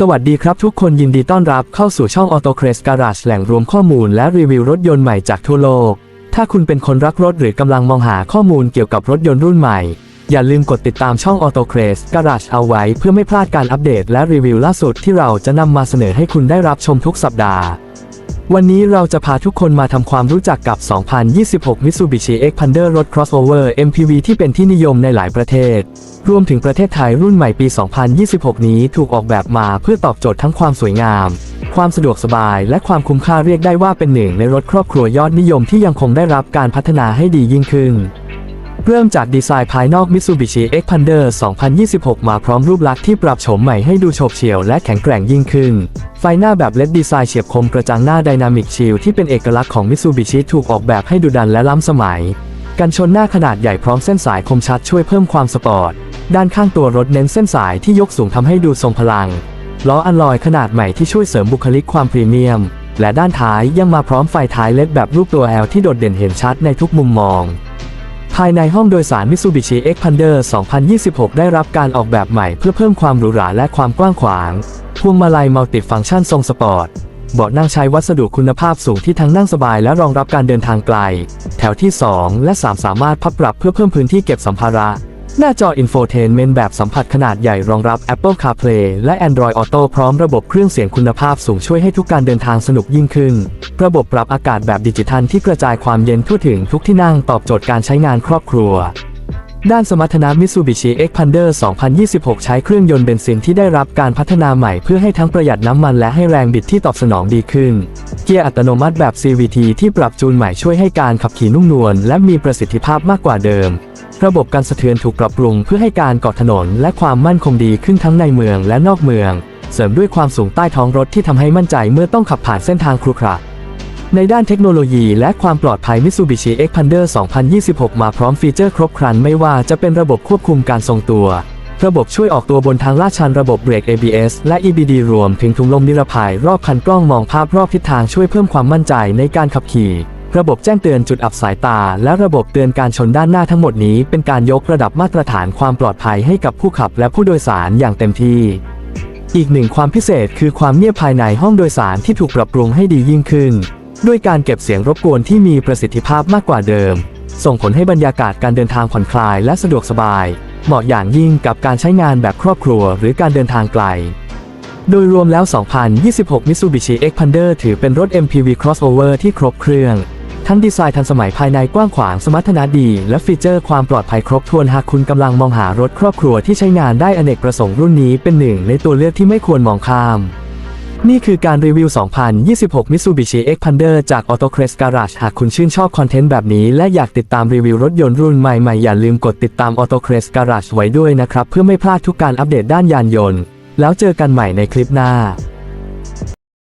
สวัสดีครับทุกคนยินดีต้อนรับเข้าสู่ช่อง Auto c r a z Garage แหล่งรวมข้อมูลและรีวิวรถยนต์ใหม่จากทั่วโลก ถ้าคุณเป็นคนรักรถหรือกำลังมองหาข้อมูลเกี่ยวกับรถยนต์รุ่นใหม่ อย่าลืมกดติดตามช่อง Auto c r a z Garage เอาไว้ เพื่อไม่พลาดการอัปเดตและรีวิวล่าสุดที่เราจะนำมาเสนอให้คุณได้รับชมทุกสัปดาห์ วันนี้เราจะพาทุกคนมาทำความรู้จักกับ 2026 Mitsubishi Xpander รถ crossover MPV ที่เป็นที่นิยมในหลายประเทศ รวมถึงประเทศไทยรุ่นใหม่ปี 2026 นี้ถูกออกแบบมาเพื่อตอบโจทย์ทั้งความสวยงาม ความสะดวกสบาย และความคุ้มค่าเรียกได้ว่าเป็นหนึ่งในรถครอบครัวยอดนิยมที่ยังคงได้รับการพัฒนาให้ดียิ่งขึ้น เริ่มจากดีไซน์ภายนอก Mitsubishi Xpander 2026 มาพร้อมรูปลักษณ์ที่ปรับโฉมใหม่ให้ดูโฉบเฉี่ยวและแข็งแกร่งยิ่งขึ้น ไฟหน้าแบบเลดดีไซน์เฉียบคมกระจังหน้า Dynamic Shield ที่เป็นเอกลักษณ์ของ Mitsubishi ถูกออกแบบให้ดุดันและล้ำสมัย กันชนหน้าขนาดใหญ่พร้อมเส้นสายคมชัดช่วยเพิ่มความสปอร์ต ด้านข้างตัวรถเน้นเส้นสายที่ยกสูงทำให้ดูทรงพลัง ล้ออัลลอยขนาดใหม่ที่ช่วยเสริมบุคลิกความพรีเมียม และด้านท้ายยังมาพร้อมไฟท้ายเลดแบบรูปตัว L ที่โดดเด่นเห็นชัดในทุกมุมมอง ภายในห้องโดยสาร Mitsubishi Xpander 2026 ได้รับการออกแบบใหม่เพื่อเพิ่มความหรูหราและความกว้างขวาง พวงมาลัยมัลติฟังก์ชันทรงสปอร์ต เบาะนั่งใช้วัสดุคุณภาพสูงที่ทั้งนั่งสบายและรองรับการเดินทางไกล แถวที่ 2 และ 3 สามารถพับปรับเพื่อเพิ่มพื้นที่เก็บสัมภาระ หน้าจอ Infotainment แบบสัมผัสขนาดใหญ่รองรับ Apple CarPlay และ Android Auto พร้อมระบบเครื่องเสียงคุณภาพสูงช่วยให้ทุกการเดินทางสนุกยิ่งขึ้น ระบบปรับอากาศแบบดิจิทัลที่กระจายความเย็นทั่วถึงทุกที่นั่งตอบโจทย์การใช้งานครอบครัว ด้านสมรรถนะ Mitsubishi Xpander 2026 ใช้เครื่องยนต์เบนซินที่ได้รับการพัฒนาใหม่เพื่อให้ทั้งประหยัดน้ำมันและให้แรงบิดที่ตอบสนองดีขึ้น เกียร์อัตโนมัติแบบ CVT ที่ปรับจูนใหม่ช่วยให้การขับขี่นุ่มนวลและมีประสิทธิภาพมากกว่าเดิม ระบบการสะเทือนถูกปรับปรุงเพื่อให้การเกาะถนนและความมั่นคงดีขึ้นทั้งในเมืองและนอกเมือง เสริมด้วยความสูงใต้ท้องรถที่ทำให้มั่นใจเมื่อต้องขับผ่านเส้นทางครุขระในด้านเทคโนโลยีและความปลอดภัย Mitsubishi Xpander 2026 มาพร้อมฟีเจอร์ครบครันไม่ว่าจะเป็นระบบควบคุมการทรงตัว ระบบช่วยออกตัวบนทางลาดชันระบบเบรก ABS และ EBD รวมถึงถุงลมนิรภัย รอบคันกล้องมองภาพรอบทิศทางช่วยเพิ่มความมั่นใจในการขับขี่ ระบบแจ้งเตือนจุดอับสายตา และระบบเตือนการชนด้านหน้าทั้งหมดนี้เป็นการยกระดับมาตรฐานความปลอดภัยให้กับผู้ขับและผู้โดยสารอย่างเต็มที่ อีกหนึ่งความพิเศษคือความเงียบภายในห้องโดยสารที่ถูกปรับปรุงให้ดียิ่งขึ้น ด้วยการเก็บเสียงรบกวนที่มีประสิทธิภาพมากกว่าเดิม ส่งผลให้บรรยากาศการเดินทางผ่อนคลายและสะดวกสบาย เหมาะอย่างยิ่งกับการใช้งานแบบครอบครัว หรือการเดินทางไกลโดยรวมแล้ว 2026 Mitsubishi Xpander ถือเป็นรถ MPV crossover ที่ครบเครื่อง ทั้งดีไซน์ทันสมัยภายในกว้างขวางสมรรถนะดี และฟีเจอร์ความปลอดภัยครบถ้วนหากคุณกำลังมองหารถครอบครัวที่ใช้งานได้อเนกประสงค์รุ่นนี้เป็นหนึ่งในตัวเลือกที่ไม่ควรมองข้าม นี่คือการรีวิว 2026 Mitsubishi Xpander จาก AutoCrest Garage หากคุณชื่นชอบคอนเทนต์แบบนี้และอยากติดตามรีวิวรถยนต์รุ่นใหม่ๆ อย่าลืมกดติดตาม AutoCrest Garage ไว้ด้วยนะครับ เพื่อไม่พลาดทุกการอัปเดตด้านยานยนต์ แล้วเจอกันใหม่ในคลิปหน้า